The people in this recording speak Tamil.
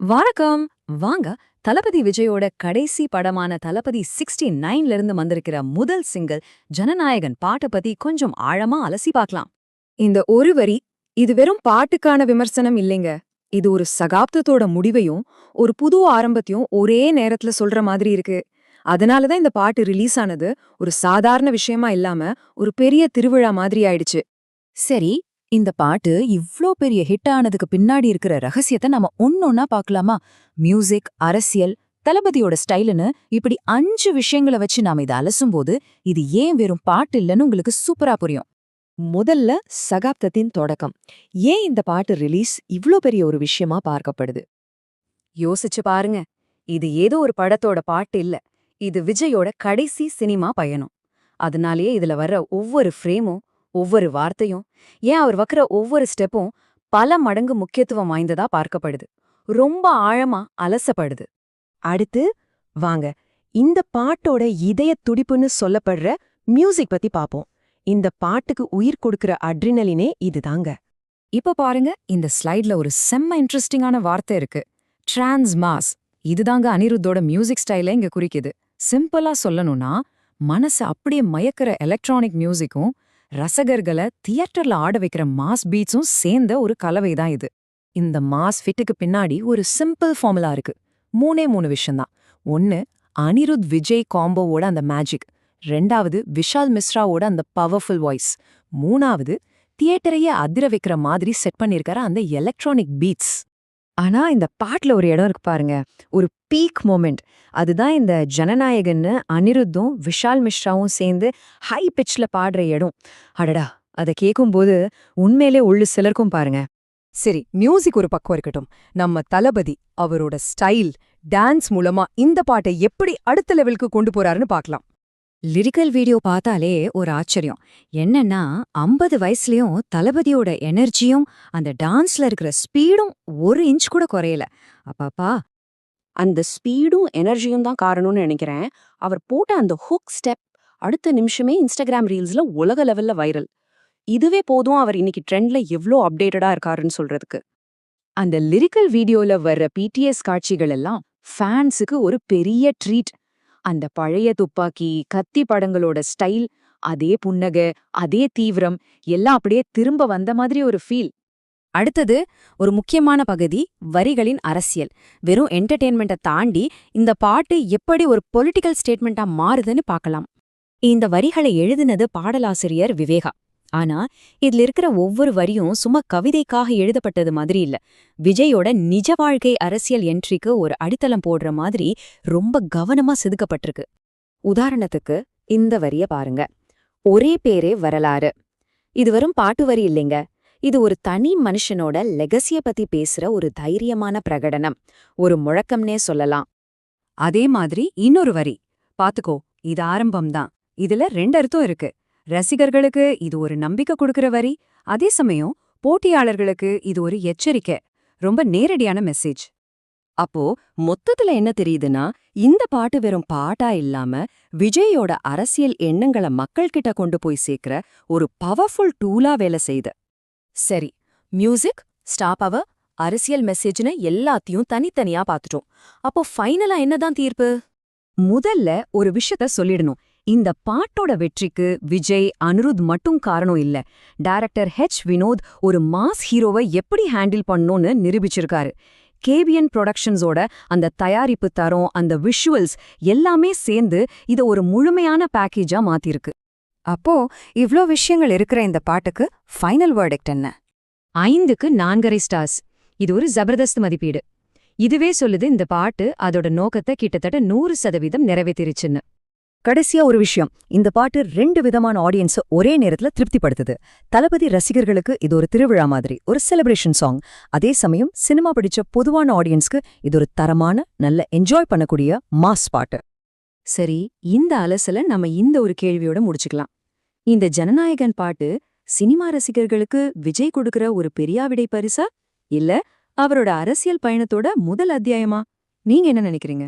வணக்கம். வாங்க தளபதி விஜயோட கடைசி படமான தளபதி சிக்ஸ்டி நைன்ல இருந்து வந்திருக்கிற முதல் சிங்கிள் ஜனநாயகன் பாட்டை பத்தி கொஞ்சம் ஆழமா அலசி பார்க்கலாம். இந்த ஒரு வரி இது வெறும் பாட்டுக்கான விமர்சனம் இல்லைங்க. இது ஒரு சகாப்தத்தோட முடிவையும் ஒரு புது ஆரம்பத்தையும் ஒரே நேரத்துல சொல்ற மாதிரி இருக்கு. அதனாலதான் இந்த பாட்டு ரிலீஸ் ஆனது ஒரு சாதாரண விஷயமா இல்லாம ஒரு பெரிய திருவிழா மாதிரி ஆயிடுச்சு. சரி இந்த பாட்டு இவ்ளோ பெரிய ஹிட் ஆனதுக்கு பின்னாடி இருக்கிற ரகசியத்தை நம்ம ஒன்னொன்னா பார்க்கலாமா மியூசிக் அரசியல் தளபதியோட ஸ்டைலுன்னு இப்படி அஞ்சு விஷயங்களை வச்சு நாம இதை அலசும்போது இது ஏன் வெறும் பாட்டு இல்லைன்னு உங்களுக்கு சூப்பரா புரியும். முதல்ல சகாப்தத்தின் தொடக்கம். ஏன் இந்த பாட்டு ரிலீஸ் இவ்ளோ பெரிய ஒரு விஷயமா பார்க்கப்படுது? யோசிச்சு பாருங்க. இது ஏதோ ஒரு படத்தோட பாட்டு இல்ல. இது விஜயோட கடைசி சினிமா பயணம். அதனாலேயே இதுல வர்ற ஒவ்வொரு ஃப்ரேமும் ஒவ்வொரு வார்த்தையும் ஏன் அவர் வைக்கிற ஒவ்வொரு ஸ்டெப்பும் பல மடங்கு முக்கியத்துவம் வாய்ந்ததா பார்க்கப்படுது. ரொம்ப ஆழமா அலசப்படுது. அடுத்து வாங்க இந்த பாட்டோட இதய துடிப்புன்னு சொல்லப்படுற மியூசிக் பத்தி பாப்போம். இந்த பாட்டுக்கு உயிர் கொடுக்கிற அட்ரினலினே இதுதாங்க. இப்ப பாருங்க இந்த ஸ்லைட்ல ஒரு செம்ம இன்ட்ரெஸ்டிங்கான வார்த்தை இருக்கு. Trans mass. இதுதாங்க அனிருத்தோட மியூசிக் ஸ்டைல இங்க குறிக்குது. சிம்பிளா சொல்லணும்னா மனசு அப்படியே மயக்கிற எலக்ட்ரானிக் மியூசிக்கும் ரசகர்களை தியேட்டர்ல ஆட வைக்கிற மாஸ் பீட்ஸும் சேர்ந்த ஒரு கலவை தான் இது. இந்த மாஸ் ஃபிட்டுக்கு பின்னாடி ஒரு சிம்பிள் ஃபார்முலா இருக்கு. மூணே மூணு விஷயம்தான் ஒன்னு அனிருத் விஜய் காம்போவோட அந்த மேஜிக். ரெண்டாவது விஷால் மிஸ்ராவோட அந்த பவர்ஃபுல் வாய்ஸ். மூணாவது தியேட்டரையே அதிர வைக்கிற மாதிரி செட் பண்ணியிருக்கிற அந்த எலக்ட்ரானிக் பீட்ஸ். ஆனா இந்த பாட்டுல ஒரு இடம் இருக்கு பாருங்க. ஒரு பீக் மொமெண்ட் அதுதான் இந்த ஜனநாயகன்னு அனிருத்தும் விஷால் மிஸ்ராவும் சேர்ந்து ஹை பிட்ச்ல பாடுற இடம். அடடா அதை கேட்கும்போது உண்மையிலே உள்ளு சிலருக்கும் பாருங்க. சரி மியூசிக் ஒரு பக்கம் இருக்கட்டும். நம்ம தளபதி அவரோட ஸ்டைல் டான்ஸ் மூலமா இந்த பாட்டை எப்படி அடுத்த லெவலுக்கு கொண்டு போறாருன்னு பார்க்கலாம். லிரிக்கல் வீடியோ பார்த்தாலே ஒரு ஆச்சரியம். என்னன்னா ஐம்பது வயசுலயும் தளபதியோட எனர்ஜியும் அந்த டான்ஸ்ல இருக்கிற ஸ்பீடும் ஒரு இன்ச் கூட குறையல. அப்பாப்பா. அந்த ஸ்பீடும் எனர்ஜியும் தான் காரணம்னு நினைக்கிறேன். அவர் போட்ட அந்த ஹுக் ஸ்டெப் அடுத்த நிமிஷமே இன்ஸ்டாகிராம் ரீல்ஸ்ல உலக லெவல்ல வைரல். இதுவே போதும் அவர் இன்னைக்கு ட்ரெண்ட்ல எவ்ளோ அப்டேட்டடா இருக்காருன்னு சொல்றதுக்கு. அந்த லிரிக்கல் வீடியோல வர்ற பிடிஎஸ் காட்சிகள் எல்லாம் ஃபேன்ஸுக்கு ஒரு பெரிய ட்ரீட். அந்த பழைய துப்பாக்கி கத்தி படங்களோட ஸ்டைல் அதே புன்னக அதே தீவிரம் எல்லாம் அப்படியே திரும்ப வந்த மாதிரி ஒரு ஃபீல் அடுத்தது ஒரு முக்கியமான பகுதி வரிகளின் அரசியல். வெறும் என்டர்டெயின்மெண்ட்டை தாண்டி இந்த பாட்டு எப்படி ஒரு பொலிட்டிக்கல் ஸ்டேட்மெண்ட்டா மாறுதுன்னு பார்க்கலாம். இந்த வரிகளை எழுதினது பாடலாசிரியர் விவேகா. ஆனா இதுல இருக்கிற ஒவ்வொரு வரியும் சும்மா கவிதைக்காக எழுதப்பட்டது மாதிரி இல்ல. விஜயோட நிஜ வாழ்க்கை அரசியல் என்ட்ரிக்கு ஒரு அடித்தளம் போடுற மாதிரி ரொம்ப கவனமா செதுக்கப்பட்டிருக்கு. உதாரணத்துக்கு இந்த வரிய பாருங்க. ஒரே பேரே வரலாறு. இது வரும் பாட்டு வரி இல்லைங்க. இது ஒரு தனி மனுஷனோட லெகசிய பத்தி பேசுற ஒரு தைரியமான பிரகடனம். ஒரு முழக்கம்னே சொல்லலாம். அதே மாதிரி இன்னொரு வரி. பாத்துக்கோ இது ஆரம்பம்தான். இதுல ரெண்டு அர்த்தம் இருக்கு. ரசிகர்களுக்கு இது ஒரு நம்பிக்கை கொடுக்கிற வரி. அதே சமயம் போட்டியாளர்களுக்கு இது ஒரு எச்சரிக்கை. ரொம்ப நேரடியான மெசேஜ் அப்போ மொத்தத்துல என்ன தெரியுதுன்னா இந்த பாட்டு வெறும் பாட்டா இல்லாம விஜயோட அரசியல் எண்ணங்களை மக்கள்கிட்ட கொண்டு போய் சேர்க்கிற ஒரு பவர்ஃபுல் டூலா வேலை செய்யுது. சரி மியூசிக் ஸ்டாப் அவர் அரசியல் மெசேஜ்னு எல்லாத்தையும் தனித்தனியா பார்த்துட்டோம். அப்போ ஃபைனலா என்னதான் தீர்ப்பு? முதல்ல ஒரு விஷயத்த சொல்லிடணும். இந்த பாட்டோட வெற்றிக்கு விஜய் அனுருத் மட்டும் காரணம் இல்ல. டைரக்டர் ஹெச் வினோத் ஒரு மாஸ் ஹீரோவை எப்படி ஹேண்டில் பண்ணணும்னு நிரூபிச்சிருக்காரு. கேபிஎன் ப்ரொடக்ஷன்ஸோட அந்த தயாரிப்பு தரம் அந்த விஷுவல்ஸ் எல்லாமே சேர்ந்து இத ஒரு முழுமையான பேக்கேஜா மாத்திருக்கு. அப்போ இவ்ளோ விஷயங்கள் இருக்கிற இந்த பாட்டுக்கு ஃபைனல் வேர்டெக்ட் என்ன? ஐந்துக்கு நான்கரை ஸ்டார்ஸ் இது ஒரு ஜபர்தஸ்த் மதிப்பீடு. இதுவே சொல்லுது இந்த பாட்டு அதோட நோக்கத்தை கிட்டத்தட்ட நூறு சதவீதம் நிறைவேற்றிருச்சுன்னு. கடைசியா ஒரு விஷயம். இந்த பாட்டு ரெண்டு விதமான ஆடியன்ஸ ஒரே நேரத்துல திருப்திப்படுத்துது. தளபதி ரசிகர்களுக்கு இது ஒரு திருவிழா மாதிரி ஒரு செலிப்ரேஷன் சாங் அதே சமயம் சினிமா பிடிச்ச பொதுவான ஆடியன்ஸ்க்கு இது ஒரு தரமான நல்ல என்ஜாய் பண்ணக்கூடிய மாஸ் பாட்டு. சரி இந்த அலசல நம்ம இந்த ஒரு கேள்வியோட முடிச்சுக்கலாம். இந்த ஜனநாயகன் பாட்டு சினிமா ரசிகர்களுக்கு விஜய் கொடுக்கிற ஒரு பெரியாவிடை பரிசா? இல்ல அவரோட அரசியல் பயணத்தோட முதல் அத்தியாயமா? நீங்க என்ன நினைக்கிறீங்க?